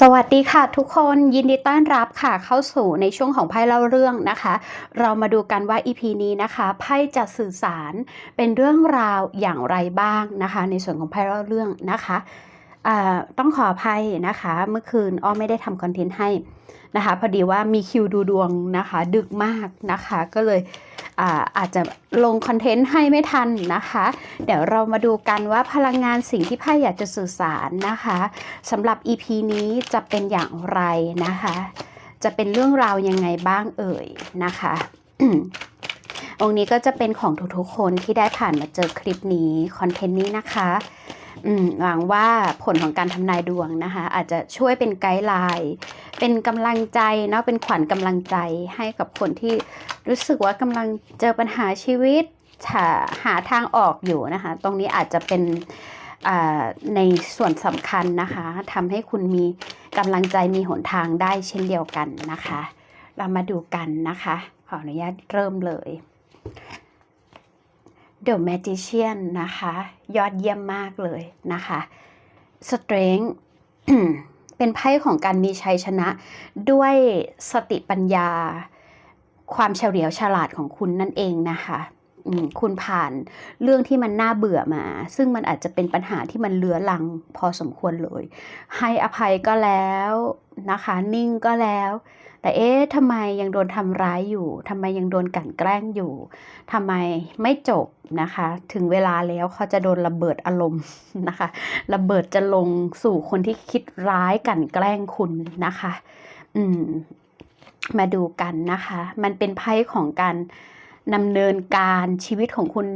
สวัสดีค่ะทุกคนยินดีต้อนรับค่ะเข้าสู่ในช่วงของไพ่เล่าเรื่องนะคะ เรามาดูกันว่า EP นี้นะคะไพ่จะสื่อสารเป็นเรื่องราวอย่างไรบ้างนะคะ ในส่วนของไพ่เล่าเรื่องนะคะต้องขออภัยนะคะ เมื่อคืนอ้อไม่ได้ทำคอนเทนต์ให้นะคะ พอดีว่ามีคิวดูดวงนะคะ ดึกมากนะคะ ก็เลย อาอาจจะลงคอนเทนต์ให้ไม่ทันนะคะ เดี๋ยวเรามาดูกันว่าพลังงานสิ่งที่ไพ่อยากจะสื่อสารนะคะสำหรับ EP นี้จะเป็นอย่างไรนะคะ จะเป็นเรื่องราวยังไงบ้างเอ่ยนะคะองค์นี้ก็จะเป็นของทุกๆคนที่ได้ผ่านมาเจอคลิปนี้คอนเทนต์นี้นะคะ หวังว่าผลของการทำนายดวงนะคะ อาจจะช่วยเป็นไกด์ไลน์เป็นกำลังใจเนาะเป็นขวัญกำลังใจให้กับคนที่รู้สึกว่ากำลังเจอปัญหาชีวิตหาหาทางออกอยู่นะคะ ตรงนี้อาจจะเป็นในส่วนสำคัญนะคะทำให้คุณมีกำลังใจมีหนทางได้เช่นเดียวกันนะคะ เรามาดูกันนะคะ ขออนุญาตเริ่มเลย The Magician นะคะ ยอดเยี่ยมมากเลยนะคะ Strength เป็นไพ่ของการมีชัยชนะ ด้วยสติปัญญา ความเฉลียวฉลาดของคุณนั่นเองนะคะ คุณผ่านเรื่องที่มันน่าเบื่อมา ซึ่งมันอาจจะเป็นปัญหาที่มันเลื้อรังพอสมควรเลย ให้อภัยก็แล้วนะคะ นิ่งก็แล้ว แต่เอ๊ะทำไมยังโดนทำร้ายอยู่ทำไมยังโดนกลั่นแกล้งอยู่ทำไมไม่จบนะคะ ถึงเวลาแล้วเขาจะโดนระเบิดอารมณ์นะคะ ระเบิดจะลงสู่คนที่คิดร้ายกลั่นแกล้งคุณนะคะ อืมมาดูกันนะคะ มันเป็นไพ่ของการ ดำเนินการชีวิตของคุณ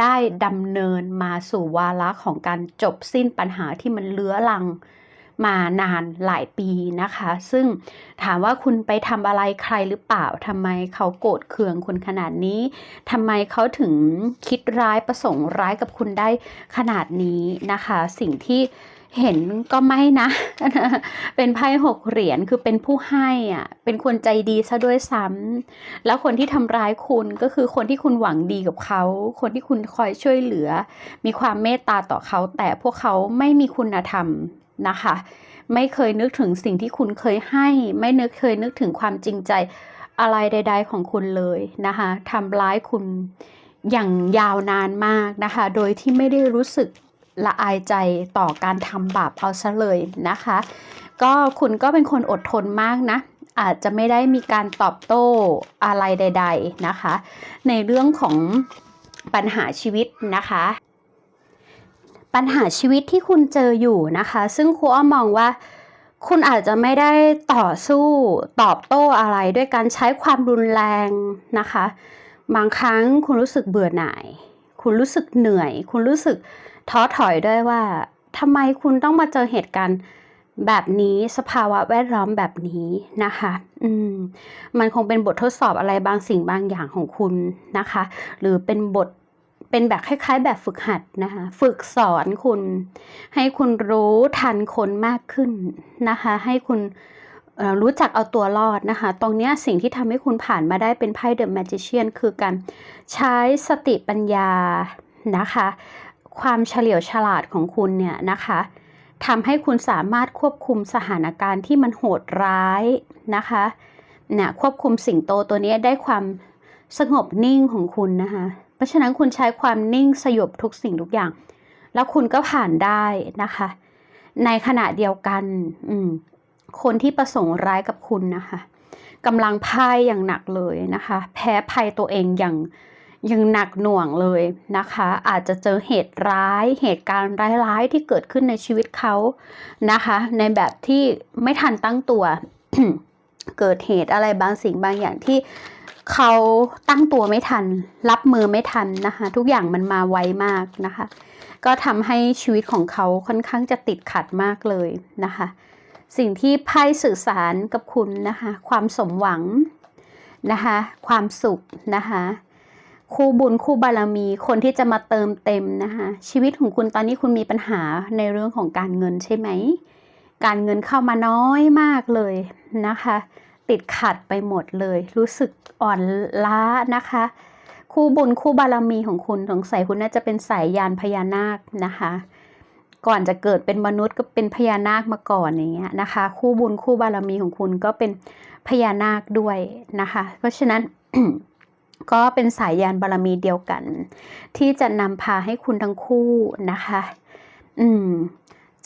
ได้ดำเนินมาสู่วาระของการจบสิ้นปัญหาที่มันเลื้อรังมานานหลายปีนะคะ ซึ่งถามว่าคุณไปทำอะไรใครหรือเปล่าทำไมเขาโกรธเคืองคุณขนาดนี้ทำไมเขาถึงคิดร้ายประสงค์ร้ายกับคุณได้ขนาดนี้นะคะ สิ่งที่ เห็นก็ไม่นะ เป็นไพ่หกเหรียญคือเป็นผู้ให้อะ เป็นคนใจดีซะด้วยซ้ำแล้วคนที่ทำร้ายคุณก็คือคนที่คุณหวังดีกับเขา คนที่คุณคอยช่วยเหลือ มีความเมตตาต่อเขา แต่พวกเขาไม่มีคุณธรรมนะคะ ไม่เคยนึกถึงสิ่งที่คุณเคยให้ ไม่นึกเคยนึกถึงความจริงใจอะไรใด ๆ ของคุณเลยนะคะทำร้ายคุณอย่างยาวนานมากนะคะ โดยที่ไม่ได้รู้สึก ละอายใจต่อการทำบาปเอาซะเลยนะคะ ก็คุณก็เป็นคนอดทนมากนะอาจจะไม่ได้มีการตอบโต้อะไรใด ๆนะคะ ในเรื่องของปัญหาชีวิตนะคะ ปัญหาชีวิตที่คุณเจออยู่นะคะ ซึ่งครูอ้อมมองว่าคุณอาจจะไม่ได้ต่อสู้ตอบโต้อะไรด้วยการใช้ความรุนแรงนะคะ บางครั้งคุณรู้สึกเบื่อหน่าย คุณรู้สึกเหนื่อย คุณรู้สึก ท้อถอยด้วยว่าทำไมคุณต้องมาเจอเหตุการณ์แบบนี้สภาวะแวดล้อมแบบนี้นะคะ อืม มันคงเป็นบททดสอบอะไรบางสิ่งบางอย่างของคุณนะคะ หรือเป็นบทเป็นแบบคล้าย ๆ แบบฝึกหัดนะคะ ฝึกสอนคุณ ให้คุณรู้ทันคนมากขึ้นนะคะ ให้คุณรู้จักเอาตัวรอดนะคะ ตรงนี้สิ่งที่ทำให้คุณผ่านมาได้เป็นไพ่เดอะแมจิเชียนคือการใช้สติปัญญานะคะ ความเฉลียวฉลาดของคุณเนี่ยนะคะทำให้คุณสามารถควบคุมสถานการณ์ที่มันโหดร้ายนะคะเนี่ยควบคุมสิ่งโตตัวนี้ได้ความสงบนิ่งของคุณนะคะ เพราะฉะนั้นคุณใช้ความนิ่งสยบทุกสิ่งทุกอย่าง แล้วคุณก็ผ่านได้นะคะ ในขณะเดียวกันคนที่ประสงค์ร้ายกับคุณนะคะกำลังพ่ายอย่างหนักเลยนะคะ แพ้ภัยตัวเองอย่าง ยังหนักหน่วงเลยนะคะ อาจจะเจอเหตุร้ายเหตุการณ์ร้ายๆที่เกิดขึ้นในชีวิตเขานะคะ ในแบบที่ไม่ทันตั้งตัว เกิดเหตุอะไรบางสิ่งบางอย่างที่เขาตั้งตัวไม่ทัน รับมือไม่ทันนะคะ ทุกอย่างมันมาไวมากนะคะ ก็ทำให้ชีวิตของเขาค่อนข้างจะติดขัดมากเลยนะคะ สิ่งที่ไพ่สื่อสารกับคุณนะคะ ความสมหวังนะคะ ความสุขนะคะ คู่บุญคู่บารมี คนที่จะมาเติมเต็มนะคะชีวิตของคุณตอนนี้คุณมีปัญหาในเรื่องของการเงินใช่ไหม การเงินเข้ามาน้อยมากเลยนะคะ ติดขัดไปหมดเลย รู้สึกอ่อนล้านะคะ คู่บุญคู่บารมีของคุณสงสัยคุณน่าจะเป็นสายยานพญานาคนะคะ ก่อนจะเกิดเป็นมนุษย์ก็เป็นพญานาคมาก่อนอย่างเงี้ยนะคะ คู่บุญคู่บารมีของคุณก็เป็นพญานาคด้วยนะคะ เพราะฉะนั้น ก็เป็นสายยานบารมีเดียวกัน ที่จะนำพาให้คุณทั้งคู่นะคะ อืม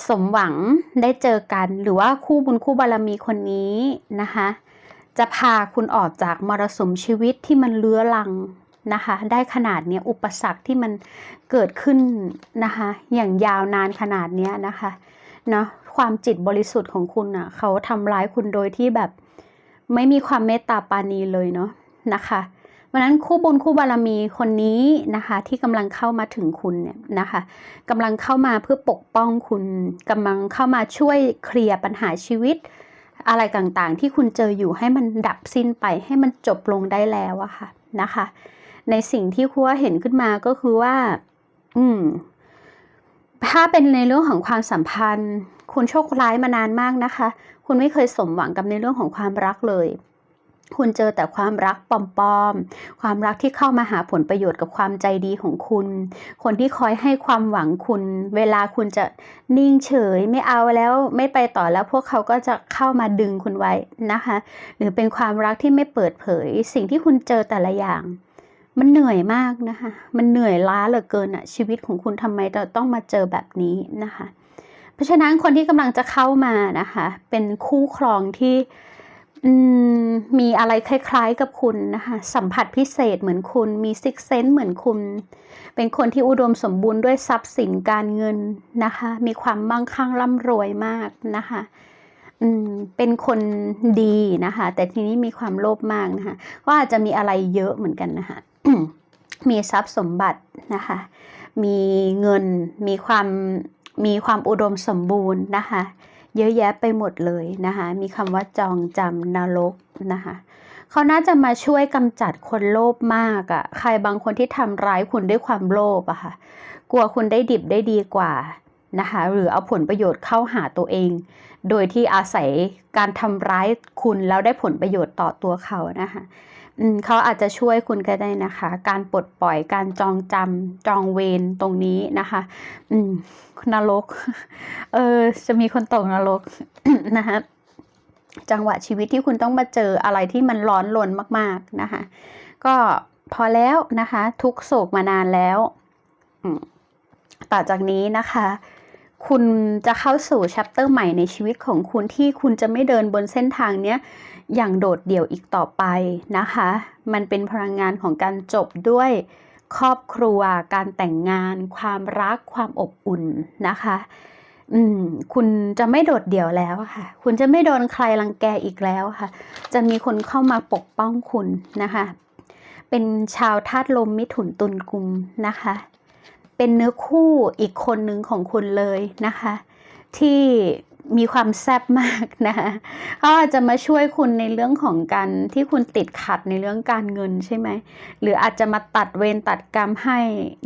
สมหวังได้เจอกัน หรือว่าคู่บุญคู่บารมีคนนี้นะคะ จะพาคุณออกจากมรสุมชีวิตที่มันเลื้อรังนะคะ ได้ขนาดเนี้ยอุปสรรคที่มันเกิดขึ้นนะคะ อย่างยาวนานขนาดเนี้ยนะคะเนาะความจิตบริสุทธิ์ของคุณอะ เขาทำร้ายคุณโดยที่แบบ ไม่มีความเมตตาปาณีเลยเนาะนะคะ เพราะนั้นคู่บุญคู่บารมีคนนี้นะคะที่กำลังเข้ามาถึงคุณเนี่ยนะคะกำลังเข้ามาเพื่อปกป้องคุณกำลังเข้ามาช่วยเคลียร์ปัญหาชีวิต อะไรต่างๆ ที่คุณเจออยู่ให้มันดับสิ้นไปให้มันจบลงได้แล้วอะค่ะนะคะ ในสิ่งที่ครูว่าเห็นขึ้นมาก็คือว่า อืมถ้าเป็นในเรื่องของความสัมพันธ์ คุณโชคร้ายมานานมากนะคะ คุณไม่เคยสมหวังกับในเรื่องของความรักเลย คุณเจอแต่ความรักปลอมๆ ความรักที่เข้ามาหาผลประโยชน์กับความใจดีของคุณ คนที่คอยให้ความหวังคุณ เวลาคุณจะนิ่งเฉยไม่เอาแล้วไม่ไปต่อแล้วพวกเขาก็จะเข้ามาดึงคุณไว้นะคะ หรือเป็นความรักที่ไม่เปิดเผย สิ่งที่คุณเจอแต่ละอย่าง มันเหนื่อยมากนะคะ มันเหนื่อยล้าเหลือเกินอะชีวิตของคุณทำไมต้องมาเจอแบบนี้นะคะ เพราะฉะนั้นคนที่กำลังจะเข้ามานะคะ เป็นคู่ครองที่ มมีอะไรคล้ายๆกับคุณนะคะสัมผัสพิเศษเหมือนคุณมีซิกเซนเหมือนคุณ เป็นคนที่อุดมสมบูรณ์ด้วยทรัพย์สินการเงินนะคะ มีความมั่งคั่งร่ำรวยมากนะคะอืมเป็นคนดีนะคะ แต่ทีนี้มีความโลภมากนะคะก็อาจจะมีอะไรเยอะเหมือนกันนะคะมีทรัพย์สมบัตินะคะ มีเงิน มีความมีความอุดมสมบูรณ์นะคะ เยอะแยะไปหมดเลยนะคะมีคำว่าจองจำนรกนะคะเขาน่าจะมาช่วยกำจัดคนโลภมากอะ่ะ ใครบางคนที่ทำร้ายคุณด้วยความโลภอะค่ะ กลัวคุณได้ดิบได้ดีกว่านะคะ หรือเอาผลประโยชน์เข้าหาตัวเอง โดยที่อาศัยการทำร้ายคุณแล้วได้ผลประโยชน์ต่อตัวเขานะคะ เขาอาจจะช่วยคุณก็ได้นะคะ การปลดปล่อยการจองจำจองเวรตรงนี้นะคะ อืมนรก เออ จะมีคนตกนรกนะคะจังหวะชีวิตที่คุณต้องมาเจออะไรที่มันร้อนรนมาก ๆนะคะ ก็พอแล้วนะคะ ทุกโศกมานานแล้วต่อจากนี้นะคะ คุณจะเข้าสู่ชัปเตอร์ใหม่ในชีวิตของคุณที่คุณจะไม่เดินบนเส้นทางเนี้ยอย่างโดดเดี่ยวอีกต่อไปนะคะ มันเป็นพลังงานของการจบด้วยครอบครัว การแต่งงาน ความรัก ความอบอุ่นนะคะ อืม คุณจะไม่โดดเดี่ยวแล้วค่ะ คุณจะไม่โดนใครรังแกอีกแล้วค่ะ จะมีคนเข้ามาปกป้องคุณนะคะ เป็นชาวธาตุลมมิถุนตุลกุมนะคะ เป็นเนื้อคู่อีกคนหนึ่งของคุณเลยนะคะ ที่มีความแซ่บมากนะคะเขาอาจจะมาช่วยคุณในเรื่องของการที่คุณติดขัดในเรื่องการเงินใช่ไหม หรืออาจจะมาตัดเวรตัดกรรมให้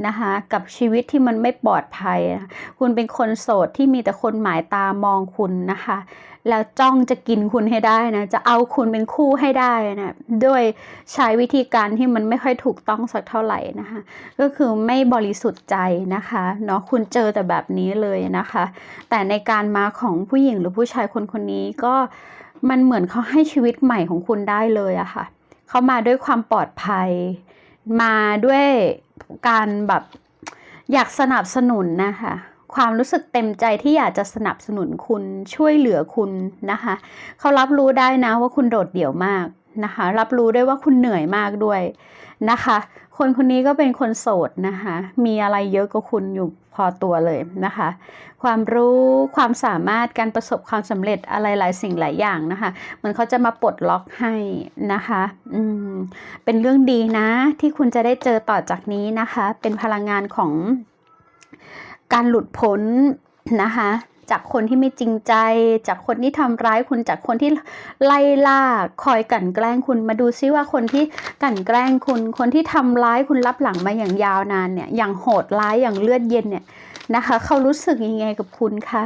นะคะกับชีวิตที่มันไม่ปลอดภัย คุณเป็นคนโสดที่มีแต่คนหมายตามองคุณนะคะ แล้วจ้องจะกินคุณให้ได้นะ จะเอาคุณเป็นคู่ให้ได้นะด้วยใช้วิธีการที่มันไม่ค่อยถูกต้องสักเท่าไหร่นะคะ ก็คือไม่บริสุทธิ์ใจนะคะเนาะคุณเจอแต่แบบนี้เลยนะคะ แต่ในการมาของผู้หญิงหรือผู้ชายคนคนนี้ก็มันเหมือนเขาให้ชีวิตใหม่ของคุณได้เลยอะค่ะเขามาด้วยความปลอดภัย มาด้วยการแบบอยากสนับสนุนนะคะ ความรู้สึกเต็มใจที่อยากจะสนับสนุนคุณช่วยเหลือคุณนะคะ เขารับรู้ได้นะว่าคุณโดดเดี่ยวมากนะคะ รับรู้ได้ว่าคุณเหนื่อยมากด้วยนะคะ คนคนนี้ก็เป็นคนโสดนะคะ มีอะไรเยอะกว่าคุณอยู่พอตัวเลยนะคะ ความรู้ความสามารถการประสบความสำเร็จอะไรหลายสิ่งหลายอย่างนะคะเหมือนเขาจะมาปลดล็อกให้นะคะ อืม เป็นเรื่องดีนะที่คุณจะได้เจอต่อจากนี้นะคะ เป็นพลังงานของ การหลุดพ้นนะคะจากคนที่ไม่จริงใจ จากคนที่ทำร้ายคุณจากคนที่ไล่ล่าคอยกั่นแกล้งคุณมาดูซิว่าคนที่กั่นแกล้งคุณ คนที่ทำร้ายคุณรับหลังมาอย่างยาวนานเนี่ยอย่างโหดร้ายอย่างเลือดเย็นเนี่ยนะคะเขารู้สึกยังไงกับคุณคะ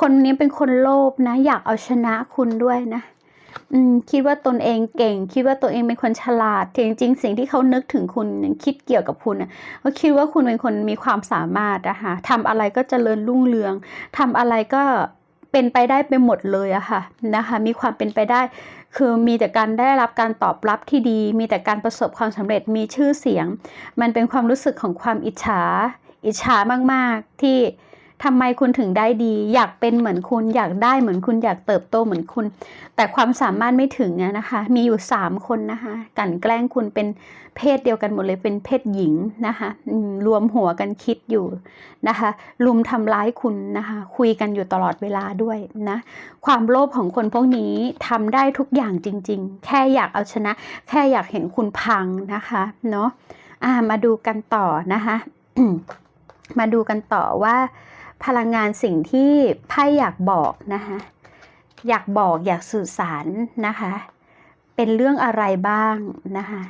คนนี้เป็นคนโลภนะ อยากเอาชนะคุณด้วยนะ คิดว่าตนเองเก่ง คิดว่าตัวเองเป็นคนฉลาดแต่จริงๆ สิ่งที่เขานึกถึงคุณคิดเกี่ยวกับคุณน่ะเขาคิดว่าคุณเป็นคนมีความสามารถนะคะทำอะไรก็เจริญรุ่งเรืองทำอะไรก็เป็นไปได้ไปหมดเลยอะค่ะนะคะมีความเป็นไปได้ คือมีแต่การได้รับการตอบรับที่ดี มีแต่การประสบความสำเร็จมีชื่อเสียง มันเป็นความรู้สึกของความอิจฉา อิจฉามากๆที่ ทำไมคุณถึงได้ดี อยากเป็นเหมือนคุณ อยากได้เหมือนคุณอยากเติบโตเหมือนคุณ แต่ความสามารถไม่ถึงอะนะคะ มีอยู่สามคนนะคะกลั่นแกล้งคุณเป็นเพศเดียวกันหมดเลยเป็นเพศหญิงนะคะรวมหัวกันคิดอยู่นะคะลุมทำร้ายคุณนะคะคุยกันอยู่ตลอดเวลาด้วยนะความโลภของคนพวกนี้ทำได้ทุกอย่างจริง ๆ แค่อยากเอาชนะ แค่อยากเห็นคุณพังนะคะเนาะมาดูกันต่อนะคะมาดูกันต่อว่า พลังงานสิ่งที่ไพ่อยากบอกนะคะอยากบอกอยากสื่อสารนะคะ เป็นเรื่องอะไรบ้างนะคะ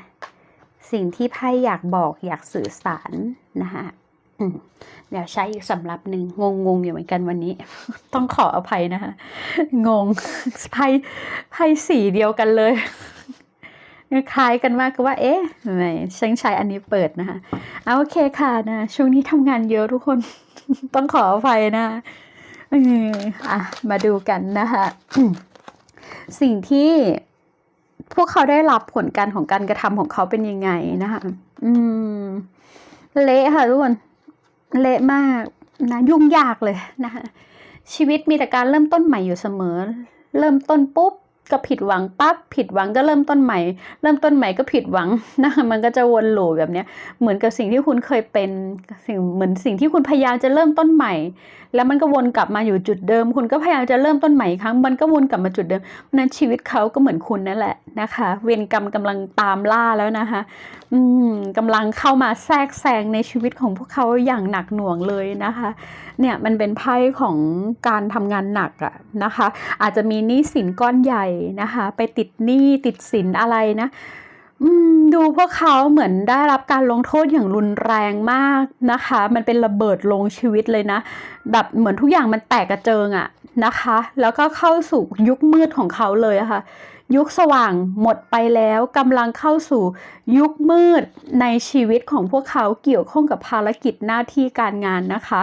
สิ่งที่ไพ่อยากบอกอยากสื่อสารนะคะเดี๋ยวใช้อีกสำรับหนึ่งงงงอยู่เหมือนกันวันนี้ ต้องขออภัยนะคะงงไพ่ไพ่สีเดียวกันเลย คล้ายกันมากก็ว่า เอ๊ะไหนฉันใช้อันนี้เปิดนะคะเอาโอเคค่ะนะช่วงนี้ทำงานเยอะทุกคน ต้องขออภัยนะเอออะ มาดูกันนะคะสิ่งที่พวกเขาได้รับผลการของการกระทำของเขาเป็นยังไงนะคะอืม เละค่ะทุกคน เละมากนะยุ่งยากเลยนะคะชีวิตมีแต่การเริ่มต้นใหม่อยู่เสมอ เริ่มต้นปุ๊บ ก็ผิดหวังปั๊บผิดหวังก็เริ่มต้นใหม่ เริ่มต้นใหม่ก็ผิดหวังนะคะมันก็จะวนลูปแบบเนี้ยเหมือนกับสิ่งที่คุณเคยเป็นสิ่งเหมือนสิ่งที่คุณพยายามจะเริ่มต้นใหม่ แล้วมันก็วนกลับมาอยู่จุดเดิม คุณก็พยายามจะเริ่มต้นใหม่อีกครั้ง มันก็วนกลับมาจุดเดิมนั้นชีวิตเขาก็เหมือนคุณนั่นแหละนะคะ เวรกรรมกำลังตามล่าแล้วนะคะ อืมกำลังเข้ามาแทรกแซงในชีวิตของพวกเขาอย่างหนักหน่วงเลยนะคะ เนี่ยมันเป็นไพ่ของการทำงานหนักอะนะคะ อาจจะมีหนี้สินก้อนใหญ่นะคะ ไปติดหนี้ติดสินอะไรนะ ดูพวกเขาเหมือนได้รับการลงโทษอย่างรุนแรงมากนะคะ มันเป็นระเบิดลงชีวิตเลยนะ แบบเหมือนทุกอย่างมันแตกกระเจิงอะนะคะ แล้วก็เข้าสู่ยุคมืดของเขาเลยะค่ะ ยุคสว่างหมดไปแล้วกำลังเข้าสู่ยุคมืดในชีวิตของพวกเขาเกี่ยวข้องกับภารกิจหน้าที่การงานนะคะ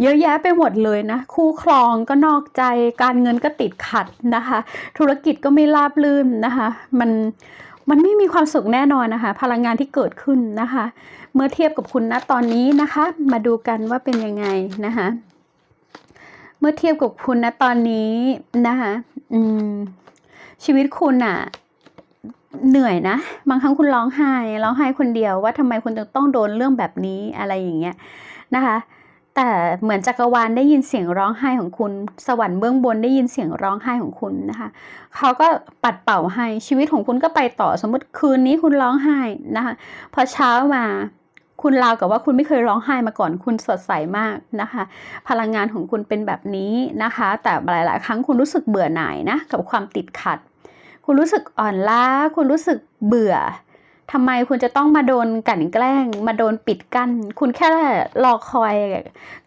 เยอะแยะไปหมดเลยนะ คู่ครองก็นอกใจการเงินก็ติดขัดนะคะ ธุรกิจก็ไม่ราบรื่นนะคะ มัน มันไม่มีความสุขแน่นอนนะคะ พลังงานที่เกิดขึ้นนะคะ เมื่อเทียบกับคุณณตอนนี้นะคะ มาดูกันว่าเป็นยังไงนะคะ เมื่อเทียบกับคุณณตอนนี้นะคะอืมชีวิตคุณอะเหนื่อยนะ บางครั้งคุณร้องไห้ร้องไห้คนเดียวว่าทำไมคุณต้องโดนเรื่องแบบนี้อะไรอย่างเงี้ยนะคะ แต่เหมือนจักรวาลได้ยินเสียงร้องไห้ของคุณ สวรรค์เบื้องบนได้ยินเสียงร้องไห้ของคุณนะคะเขาก็ปัดเป่าให้ชีวิตของคุณก็ไปต่อสมมติคืนนี้คุณร้องไห้นะคะพอเช้ามาคุณราวกับว่าคุณไม่เคยร้องไห้มาก่อนคุณสดใสมากนะคะ พลังงานของคุณเป็นแบบนี้นะคะ แต่หลาย ๆ ครั้งคุณรู้สึกเบื่อหน่ายนะกับความติดขัด คุณรู้สึกอ่อนล้า คุณรู้สึกเบื่อ ทำไมคุณจะต้องมาโดนกั่นแกล้ง มาโดนปิดกั้นคุณแค่รอคอย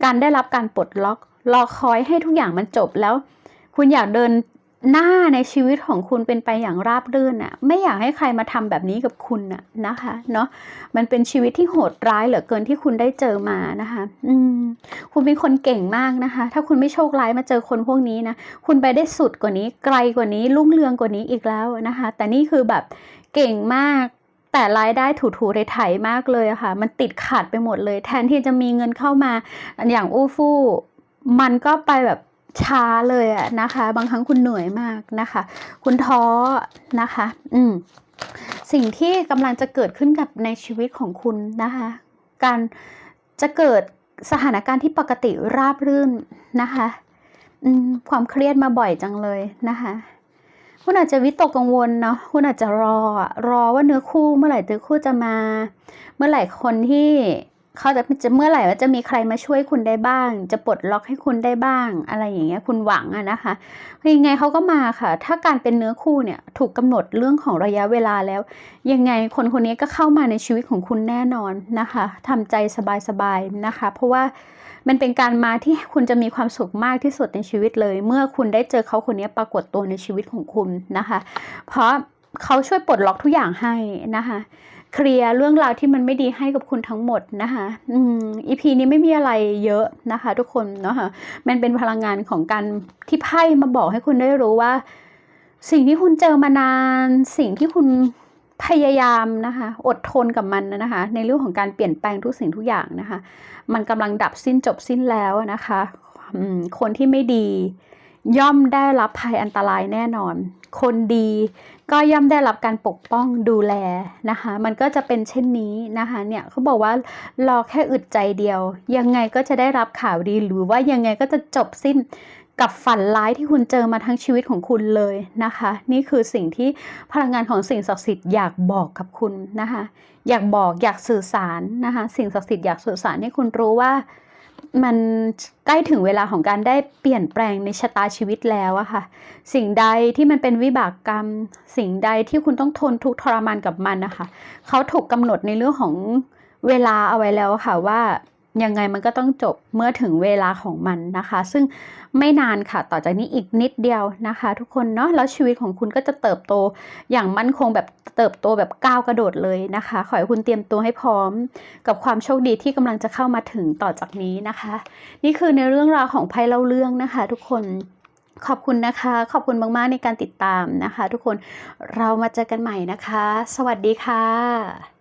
การได้รับการปลดล็อก รอคอยให้ทุกอย่างมันจบแล้ว คุณอยากเดินหน้าในชีวิตของคุณเป็นไปอย่างราบรื่นน่ะไม่อยากให้ใครมาทำแบบนี้กับคุณน่ะนะคะเนาะมันเป็นชีวิตที่โหดร้ายเหลือเกินที่คุณได้เจอมานะคะ อืม คุณเป็นคนเก่งมากนะคะ ถ้าคุณไม่โชคร้ายมาเจอคนพวกนี้นะคุณไปได้สุดกว่านี้ไกลกว่านี้รุ่งเรืองกว่านี้อีกแล้วนะคะ แต่นี่คือแบบเก่งมาก แต่รายได้ถูๆไถๆมากเลยค่ะ มันติดขัดไปหมดเลย แทนที่จะมีเงินเข้ามา อย่างอู้ฟู่มันก็ไปแบบช้าเลยอะนะคะ บางครั้งคุณเหนื่อยมากนะคะ คุณท้อนะคะ อืมสิ่งที่กำลังจะเกิดขึ้นกับในชีวิตของคุณนะคะ การจะเกิดสถานการณ์ที่ปกติราบรื่นนะคะความเครียดมาบ่อยจังเลยนะคะ คุณอาจจะวิตกกังวลเนาะคุณอาจจะรอรอว่าเนื้อคู่เมื่อไหร่เนื้อคู่จะมา เมื่อไหร่คนที่เขาจะจะเมื่อไหร่ว่าจะมีใครมาช่วยคุณได้บ้าง จะปลดล็อกให้คุณได้บ้าง อะไรอย่างเงี้ยคุณหวังอะนะคะยังไงเขาก็มาค่ะ ถ้าการเป็นเนื้อคู่เนี่ยถูกกำหนดเรื่องของระยะเวลาแล้ว ยังไงคนคนนี้ก็เข้ามาในชีวิตของคุณแน่นอนนะคะทำใจสบายๆนะคะ เพราะว่า มันเป็นการมาที่คุณจะมีความสุขมากที่สุดในชีวิตเลย เมื่อคุณได้เจอเขาคนนี้ปรากฏตัวในชีวิตของคุณนะคะ เพราะเขาช่วยปลดล็อกทุกอย่างให้นะคะเคลียร์เรื่องราวที่มันไม่ดีให้กับคุณทั้งหมดนะคะอืมอีพีนี้ไม่มีอะไรเยอะนะคะ ทุกคนเนาะค่ะมันเป็นพลังงานของการที่ไพ่มาบอกให้คุณได้รู้ว่า สิ่งที่คุณเจอมานาน สิ่งที่คุณ พยายามนะคะ อดทนกับมันนะคะ ในเรื่องของการเปลี่ยนแปลงทุกสิ่งทุกอย่างนะคะ มันกำลังดับสิ้นจบสิ้นแล้วนะคะคนที่ไม่ดี ย่อมได้รับภัยอันตรายแน่นอน คนดีก็ย่อมได้รับการปกป้องดูแลนะคะ มันก็จะเป็นเช่นนี้นะคะเนี่ยเขาบอกว่ารอแค่อึดใจเดียว ยังไงก็จะได้รับข่าวดีหรือว่ายังไงก็จะจบสิ้น กับฝันร้ายที่คุณเจอมาทั้งชีวิตของคุณเลยนะคะ นี่คือสิ่งที่พลังงานของสิ่งศักดิ์สิทธิ์อยากบอกกับคุณนะคะ อยากบอกอยากสื่อสารนะคะสิ่งศักดิ์สิทธิ์อยากสื่อสารให้คุณรู้ว่ามันใกล้ถึงเวลาของการได้เปลี่ยนแปลงในชะตาชีวิตแล้วอะค่ะ สิ่งใดที่มันเป็นวิบากกรรม สิ่งใดที่คุณต้องทนทุกข์ทรมานกับมันนะคะ เขาถูกกำหนดในเรื่องของเวลาเอาไว้แล้วค่ะว่า ยังไงมันก็ต้องจบเมื่อถึงเวลาของมันนะคะ ซึ่งไม่นานค่ะต่อจากนี้อีกนิดเดียวนะคะ ทุกคนเนาะแล้วชีวิตของคุณก็จะเติบโตอย่างมั่นคงแบบเติบโตแบบก้าวกระโดดเลยนะคะ ขอให้คุณเตรียมตัวให้พร้อม กับความโชคดีที่กำลังจะเข้ามาถึงต่อจากนี้นะคะ นี่คือในเรื่องราวของไพ่เล่าเรื่องนะคะ ทุกคนขอบคุณนะคะ ขอบคุณมาก ๆ ในการติดตามนะคะ ทุกคนเรามาเจอกันใหม่นะคะ สวัสดีค่ะ